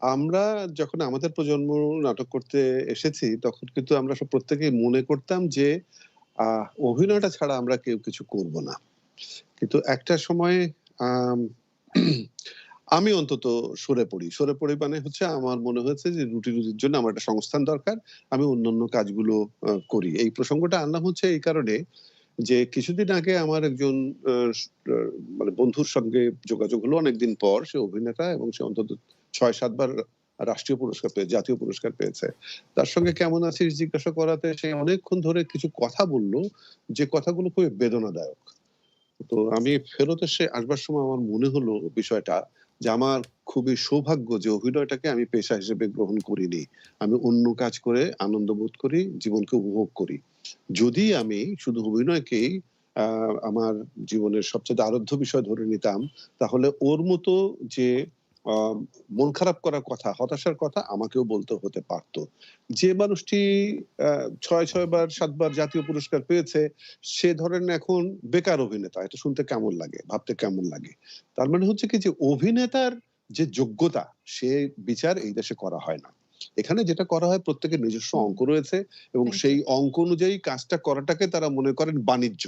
আমরা যখন আমাদের প্রজন্ম নাটক করতে এসেছি তখন কিন্তু আমরা সব প্রত্যেকেই মনে করতাম যে অভিনয়টা ছাড়া আমরা কেউ কিছু করব না। কিন্তু একটা সময় আম, আমি অন্তত সরে পড়ি। সরে পড়ি মানে হচ্ছে আমার মনে হয়েছে যে রুটি রুটির জন্য আমার একটা সংস্থান দরকার আমি অন্যান্য কাজগুলো করি। এই প্রসঙ্গটা আনলাম হচ্ছে এই কারণে যে কিছুদিন আগে আমার একজন মানে বন্ধুর সঙ্গে যোগাযোগ হলো অনেকদিন পর। সে অভিনেতা এবং সে অন্তত ছয় সাতবার রাষ্ট্রীয় পুরস্কার পেয়েছে জাতীয় পুরস্কার পেয়েছে। তার সঙ্গে কেমন আছিস জিজ্ঞাসা করাতে সে অনেকক্ষণ ধরে কিছু কথা বলল, যে কথাগুলো খুবই বেদনাদায়ক। তো আমি ফেরত এসে আসবার সময় আমার মনে হলো বিষয়টা যে আমার খুবই সৌভাগ্য যে অভিনয়টাকে আমি পেশা হিসেবে গ্রহণ করিনি। আমি অন্য কাজ করে আনন্দ বোধ করি, জীবনকে উপভোগ করি। যদি আমি শুধু অভিনয়কেই আমার জীবনের সবচেয়ে আরাধ্য বিষয় ধরে নিতাম, তাহলে ওর মতো যে মন খারাপ করার কথা হতাশার কথা আমাকেও বলতে হতে পারতো। যে মানুষটি ছয় ছয় বার সাতবার জাতীয় পুরস্কার পেয়েছে সে ধরেন এখন বেকার অভিনেতা। এটা শুনতে কেমন লাগে ভাবতে কেমন লাগে? তার মানে হচ্ছে কি যে অভিনেতার যে যোগ্যতা সে বিচার এই দেশে করা হয় না। এখানে যেটা করা হয় প্রত্যেকের নিজস্ব অঙ্ক রয়েছে এবং সেই অঙ্ক অনুযায়ী কাজটা করাটাকে তারা মনে করেন বাণিজ্য।